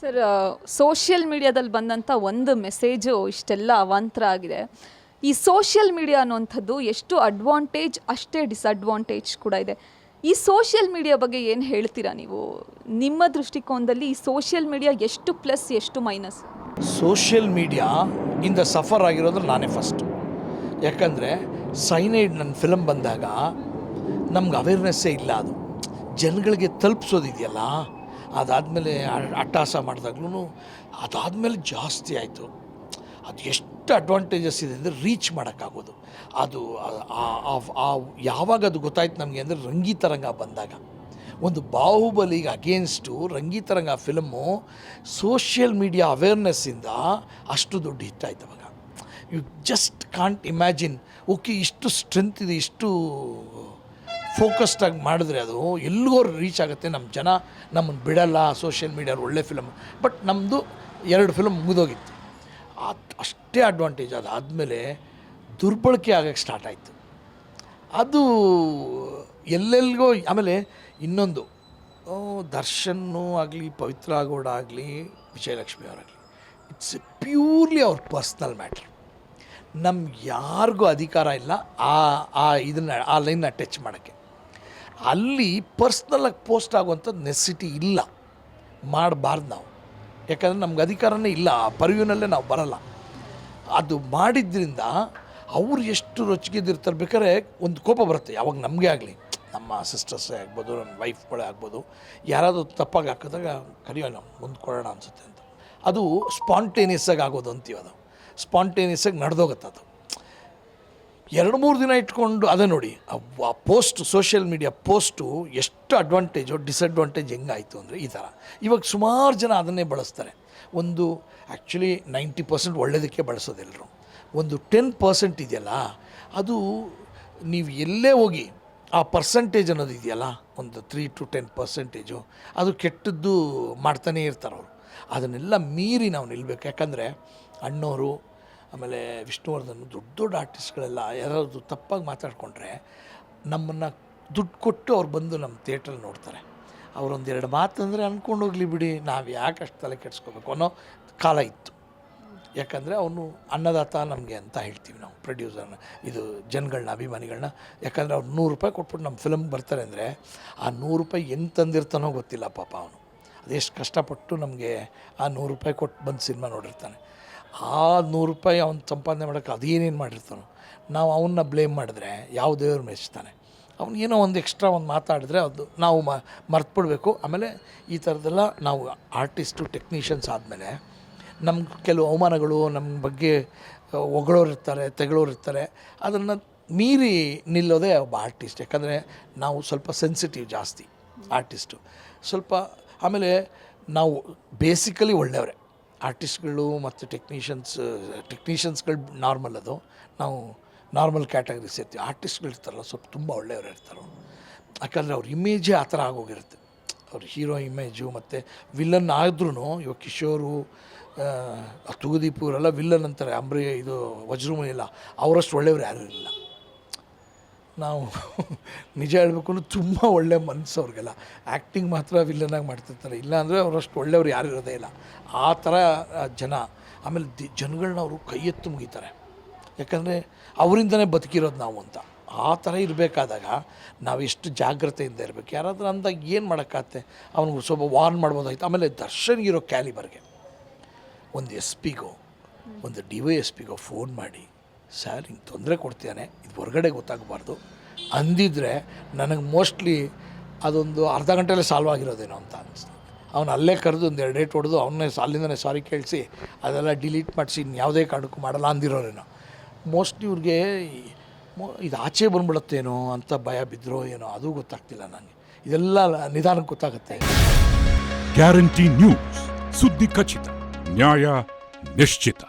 Sir social ಮೀಡಿಯಾದಲ್ಲಿ ಬಂದಂಥ ಒಂದು ಮೆಸೇಜು ಇಷ್ಟೆಲ್ಲ ಅವಾಂತರ ಆಗಿದೆ. ಈ ಸೋಷಿಯಲ್ ಮೀಡಿಯಾ ಅನ್ನುವಂಥದ್ದು ಎಷ್ಟು ಅಡ್ವಾಂಟೇಜ್ ಅಷ್ಟೇ ಡಿಸ್ಅಡ್ವಾಂಟೇಜ್ ಕೂಡ ಇದೆ. ಈ ಸೋಷಿಯಲ್ ಮೀಡಿಯಾ ಬಗ್ಗೆ ಏನು ಹೇಳ್ತೀರಾ ನೀವು? ನಿಮ್ಮ ದೃಷ್ಟಿಕೋನದಲ್ಲಿ ಈ ಸೋಷಿಯಲ್ ಮೀಡಿಯಾ ಎಷ್ಟು ಪ್ಲಸ್ ಎಷ್ಟು ಮೈನಸ್ ಸೋಷಿಯಲ್ ಮೀಡಿಯಾ ಇಂದ ಸಫರ್ ಆಗಿರೋದು ನಾನೇ ಫಸ್ಟು ಯಾಕಂದರೆ ಸೈನೈಡ್ ನನ್ನ ಫಿಲಮ್ ಬಂದಾಗ ನಮ್ಗೆ ಅವೇರ್ನೆಸ್ಸೇ ಇಲ್ಲ ಅದು. ಜನಗಳಿಗೆ ತಲುಪಿಸೋದಿದೆಯಲ್ಲ? ಅದಾದಮೇಲೆ ಅಟ್ಟಾಸ ಮಾಡಿದಾಗ್ಲೂ ಅದಾದಮೇಲೆ ಜಾಸ್ತಿ ಆಯಿತು. ಅದು ಎಷ್ಟು ಅಡ್ವಾಂಟೇಜಸ್ ಇದೆ ಅಂದರೆ ರೀಚ್ ಮಾಡೋಕ್ಕಾಗೋದು. ಅದು ಯಾವಾಗ ಅದು ಗೊತ್ತಾಯ್ತು ನಮಗೆ ಅಂದರೆ ರಂಗಿತರಂಗ ಬಂದಾಗ. ಒಂದು ಬಾಹುಬಲಿಗೆ against Rangitaranga film social media ಅವೇರ್ನೆಸ್ಸಿಂದ ಅಷ್ಟು ದೊಡ್ಡ ಹಿಟ್ ಆಯ್ತು ಅವಾಗ. You just can't imagine okay, ಇಷ್ಟು ಸ್ಟ್ರೆಂತ್ ಇದೆ, ಇಷ್ಟು ಫೋಕಸ್ಡಾಗಿ ಮಾಡಿದ್ರೆ ಅದು ಎಲ್ಲಿಗೋ ರೀಚ್ ಆಗುತ್ತೆ. ನಮ್ಮ ಜನ ನಮ್ಮನ್ನು ಬಿಡಲ್ಲ ಸೋಷಿಯಲ್ ಮೀಡಿಯಾ ಒಳ್ಳೆ ಫಿಲಮ್ ಬಟ್ ನಮ್ಮದು ಎರಡು ಫಿಲಮ್ ಮುಗಿದೋಗಿತ್ತು. ಅಷ್ಟೇ ಅಡ್ವಾಂಟೇಜ್ ಅದು. ಆದಮೇಲೆ ದುರ್ಬಳಕೆ ಆಗಕ್ಕೆ ಸ್ಟಾರ್ಟ್ ಆಯಿತು. ಅದು ಎಲ್ಲೆಲ್ಲಿಗೋ ಆಮೇಲೆ ಇನ್ನೊಂದು ದರ್ಶನ್ನು ಆಗಲಿ, ಪವಿತ್ರ ಗೌಡ ಆಗಲಿ, ವಿಜಯಲಕ್ಷ್ಮಿ ಅವರಾಗಲಿ ಇಟ್ಸ್ ಪ್ಯೂರ್ಲಿ ಅವ್ರ ಪರ್ಸ್ನಲ್ ಮ್ಯಾಟ್ರ್ ನಮ್ಗೆ ಯಾರಿಗೂ ಅಧಿಕಾರ ಇಲ್ಲ ಆ ಆ ಇದನ್ನ, ಆ ಲೈನ್ನ ಟಚ್ ಮಾಡೋಕ್ಕೆ. ಅಲ್ಲಿ ಪರ್ಸ್ನಲಾಗಿ ಪೋಸ್ಟ್ ಆಗುವಂಥದ್ದು ನೆಸಿಟಿ ಇಲ್ಲ. ಮಾಡಬಾರ್ದು ನಾವು. ಯಾಕಂದರೆ ನಮ್ಗೆ ಅಧಿಕಾರನೇ ಇಲ್ಲ. ಆ ಪರ್ವ್ಯೂನಲ್ಲೇ ನಾವು ಬರಲ್ಲ. ಅದು ಮಾಡಿದ್ರಿಂದ ಅವ್ರು ಎಷ್ಟು ರೊಚ್ಚಿಗೆದಿರ್ತಾರೆ ಬೇಕಾದ್ರೆ ಒಂದು ಕೋಪ ಬರುತ್ತೆ. ಯಾವಾಗ ನಮಗೆ ಆಗಲಿ. ನಮ್ಮ ಸಿಸ್ಟರ್ಸೇ ಆಗ್ಬೋದು ನಮ್ಮ ವೈಫ್ಗಳೇ ಆಗ್ಬೋದು. ಯಾರಾದರೂ ತಪ್ಪಾಗಿ ಹಾಕಿದಾಗ ಕರೆಯೋಣ ಮುಂದೆ ಕೊಡೋಣ ಅನಿಸುತ್ತೆ ಅಂತ. ಅದು ಸ್ಪಾಂಟೇನಿಯಸ್ ಆಗಿ ಆಗೋದು ಅಂತೀವಿ ಅದು. ಸ್ಪಾಂಟೇನಿಯಸ್ ಆಗಿ ನಡೆದೋಗುತ್ತೆ ಅದು. ಎರಡು ಮೂರು ದಿನ ಇಟ್ಕೊಂಡು, ಅದೇ ನೋಡಿ, ಆ ಪೋಸ್ಟ್, ಸೋಷಿಯಲ್ ಮೀಡಿಯಾ ಪೋಸ್ಟು ಎಷ್ಟು ಅಡ್ವಾಂಟೇಜು, ಡಿಸ್ಅಡ್ವಾಂಟೇಜ್ ಹೆಂಗಾಯಿತು ಅಂದರೆ ಈ ಥರ. ಇವಾಗ ಸುಮಾರು ಜನ ಅದನ್ನೇ ಬಳಸ್ತಾರೆ. ಒಂದು ಆ್ಯಕ್ಚುಲಿ ನೈಂಟಿ ಪರ್ಸೆಂಟ್ ಒಳ್ಳೆಯದಕ್ಕೆ ಬಳಸೋದೆಲ್ಲರೂ ಒಂದು ಟೆನ್ ಪರ್ಸೆಂಟ್ ಇದೆಯಲ್ಲ, ಅದು ನೀವು ಎಲ್ಲೇ ಹೋಗಿ ಆ ಪರ್ಸೆಂಟೇಜ್ ಅನ್ನೋದು ಇದೆಯಲ್ಲ, ಒಂದು ತ್ರೀ ಟು ಟೆನ್ ಪರ್ಸೆಂಟೇಜು, ಅದು ಕೆಟ್ಟದ್ದು ಮಾಡ್ತಾನೇ ಇರ್ತಾರೆ ಅವರು. ಅದನ್ನೆಲ್ಲ ಮೀರಿ ನಾವು ನಿಲ್ಲಬೇಕು ಯಾಕಂದರೆ ಅಣ್ಣವರು ಆಮೇಲೆ ವಿಷ್ಣುವರ್ಧನ್ ದೊಡ್ಡ ದೊಡ್ಡ ಆರ್ಟಿಸ್ಟ್ಗಳೆಲ್ಲ ಯಾರಾದರೂ ತಪ್ಪಾಗಿ ಮಾತಾಡಿಕೊಂಡ್ರೆ ನಮ್ಮನ್ನು ದುಡ್ಡು ಕೊಟ್ಟು ಅವ್ರು ಬಂದು ನಮ್ಮ ಥಿಯೇಟ್ರಲ್ಲಿ ನೋಡ್ತಾರೆ. ಅವರೊಂದು ಎರಡು ಮಾತಂದರೆ ಅಂದ್ಕೊಂಡು ಹೋಗ್ಲಿ ಬಿಡಿ, ನಾವು ಯಾಕೆ ಅಷ್ಟು ತಲೆ ಕೆಡಿಸ್ಕೋಬೇಕು ಅನ್ನೋ ಕಾಲ ಇತ್ತು. ಯಾಕಂದರೆ ಅವನು ಅನ್ನದಾತ ನಮಗೆ ಅಂತ ಹೇಳ್ತೀವಿ ನಾವು, ಪ್ರೊಡ್ಯೂಸರ್ನ, ಇದು ಜನಗಳನ್ನ ಅಭಿಮಾನಿಗಳನ್ನ ಯಾಕಂದರೆ ಅವ್ರು ನೂರು ರೂಪಾಯಿ ಕೊಟ್ಬಿಟ್ಟು ನಮ್ಮ ಫಿಲಮ್ ಬರ್ತಾರೆ ಅಂದರೆ ಆ ನೂರು ರೂಪಾಯಿ ಹೆಂಗೆ ತಂದಿರ್ತಾನೋ ಗೊತ್ತಿಲ್ಲ ಪಾಪ ಅವನು. ಅದೆಷ್ಟು ಕಷ್ಟಪಟ್ಟು ನಮಗೆ ಆ ನೂರು ರೂಪಾಯಿ ಕೊಟ್ಟು ಬಂದು ಸಿನಿಮಾ ನೋಡಿರ್ತಾನೆ. ಆ ನೂರು ರೂಪಾಯಿ ಅವ್ನು ಸಂಪಾದನೆ ಮಾಡೋಕ್ಕೆ ಅದೇನೇನು ಮಾಡಿರ್ತಾನೋ, ನಾವು ಅವನ್ನ ಬ್ಲೇಮ್ ಮಾಡಿದ್ರೆ ಯಾವ ದೇವ್ರು ಮೆಚ್ತಾನೆ. ಅವ್ನು ಏನೋ ಒಂದು ಎಕ್ಸ್ಟ್ರಾ ಒಂದು ಮಾತಾಡಿದ್ರೆ ಅದು ನಾವು ಮ, ಮರ್ತ್ಬಿಡ್ಬೇಕು. ಆಮೇಲೆ ಈ ಥರದ್ದೆಲ್ಲ ನಾವು ಆರ್ಟಿಸ್ಟು ಟೆಕ್ನಿಷಿಯನ್ಸ್ ಆದಮೇಲೆ ನಮ್ಗೆ ಕೆಲವು ಅವಮಾನಗಳು ನಮ್ಮ ಬಗ್ಗೆ ಹೊಗಳೋರು ಇರ್ತಾರೆ, ತೆಗಳೋರು ಇರ್ತಾರೆ, ಅದನ್ನು ಮೀರಿ ನಿಲ್ಲೋದೇ ಒಬ್ಬ ಆರ್ಟಿಸ್ಟ್ ಯಾಕಂದರೆ ನಾವು ಸ್ವಲ್ಪ ಸೆನ್ಸಿಟಿವ್ ಜಾಸ್ತಿ ಆರ್ಟಿಸ್ಟು ಸ್ವಲ್ಪ ಆಮೇಲೆ ನಾವು ಬೇಸಿಕಲಿ ಒಳ್ಳೆಯವರೇ. ಆರ್ಟಿಸ್ಟ್ಗಳು ಮತ್ತು ಟೆಕ್ನಿಷಿಯನ್ಸ್ ಟೆಕ್ನಿಷಿಯನ್ಸ್ಗಳು ನಾರ್ಮಲ್ ಅದು. ನಾವು ನಾರ್ಮಲ್ ಕ್ಯಾಟಗರಿ ಸೇರ್ತೀವಿ ಆರ್ಟಿಸ್ಟ್ಗಳು ಇರ್ತಾರಲ್ಲ, ಸ್ವಲ್ಪ ತುಂಬ ಒಳ್ಳೆಯವರು ಇರ್ತಾರೆ. ಯಾಕಂದರೆ ಅವ್ರ ಇಮೇಜೇ ಆ ಥರ ಆಗೋಗಿರುತ್ತೆ. ಅವ್ರ ಹೀರೋ ಇಮೇಜು ಮತ್ತು ವಿಲ್ಲನ್ ಆದ್ರೂ ಇವಾಗ ಕಿಶೋರು ತುಗುದೀಪ್ ಇವರೆಲ್ಲ ವಿಲ್ಲನ್ ಅಂತಾರೆ. ಅಂಬ್ರಿ ಇದು ವಜ್ರಮುನಿ ಇಲ್ಲ ಅವರಷ್ಟು ಒಳ್ಳೆಯವ್ರು ಯಾರೂ ಇಲ್ಲ. ನಾವು ನಿಜ ಹೇಳಬೇಕು ಅಂದ್ರೆ ತುಂಬ ಒಳ್ಳೆ ಮನಸ್ಸು ಅವ್ರಿಗೆಲ್ಲ. ಆ್ಯಕ್ಟಿಂಗ್ ಮಾತ್ರ ವಿಲ್ಲನಾಗಿ ಮಾಡ್ತಿರ್ತಾರೆ. ಇಲ್ಲಾಂದರೆ ಅವರಷ್ಟು ಒಳ್ಳೆಯವ್ರು ಯಾರು ಇರೋದೇ ಇಲ್ಲ. ಆ ಥರ ಜನ. ಆಮೇಲೆ ದಿ ಜನಗಳನ್ನ ಅವರು ಕೈ ಎತ್ತು ಮುಗಿತಾರೆ. ಯಾಕಂದರೆ ಅವರಿಂದನೇ ಬದುಕಿರೋದು ನಾವು ಅಂತ. ಆ ಥರ ಇರಬೇಕಾದಾಗ ನಾವು ಎಷ್ಟು ಜಾಗ್ರತೆಯಿಂದ ಇರಬೇಕು. ಯಾರಾದರೂ ಅಂದಾಗ ಏನು ಮಾಡೋಕ್ಕಾಗತ್ತೆ? ಅವ್ನಿಗೆ ಸ್ವಲ್ಪ ವಾರ್ನ್ ಮಾಡ್ಬೋದಾಯ್ತು. ಆಮೇಲೆ ದರ್ಶನ್ಗಿರೋ ಕ್ಯಾಲಿಬರ್ಗೆ ಒಂದು ಎಸ್ ಪಿಗೋ ಒಂದು ಡಿ ವೈ ಎಸ್ ಪಿಗೋ ಫೋನ್ ಮಾಡಿ. ಸರ್, ಹಿಂಗೆ ತೊಂದರೆ ಕೊಡ್ತೇನೆ ಇದು ಹೊರಗಡೆ ಗೊತ್ತಾಗಬಾರ್ದು. ಅಂದಿದ್ರೆ ನನಗೆ ಮೋಸ್ಟ್ಲಿ ಅದೊಂದು ಅರ್ಧ ಗಂಟೆಲೇ ಸಾಲ್ವ್ ಆಗಿರೋದೇನೋ ಅಂತ ಅನಿಸ್ತು. ಅವನು ಅಲ್ಲೇ ಕರೆದು ಒಂದು ಎರಡು ಡೇಟ್ ಹೊಡೆದು ಅವನ್ನೇ ಅಲ್ಲಿಂದನೇ ಸಾರಿ ಕೇಳಿಸಿ, ಅದೆಲ್ಲ ಡಿಲೀಟ್ ಮಾಡಿಸಿ ಇನ್ನು ಯಾವುದೇ ಕಾರಣಕ್ಕೂ ಮಾಡಲ್ಲ ಅಂದಿರೋರೇನೋ. ಮೋಸ್ಟ್ಲಿ ಇವ್ರಿಗೆ ಇದು ಆಚೆ ಬಂದ್ಬಿಡುತ್ತೇನೋ ಅಂತ ಭಯ ಬಿದ್ದರೋ ಏನೋ, ಅದು ಗೊತ್ತಾಗ್ತಿಲ್ಲ ನನಗೆ ಇದೆಲ್ಲ ನಿಧಾನಕ್ಕೆ ಗೊತ್ತಾಗುತ್ತೆ. ಗ್ಯಾರಂಟಿ ನ್ಯೂಸ್, ಸುದ್ದಿ ಖಚಿತ, ನ್ಯಾಯ ನಿಶ್ಚಿತ.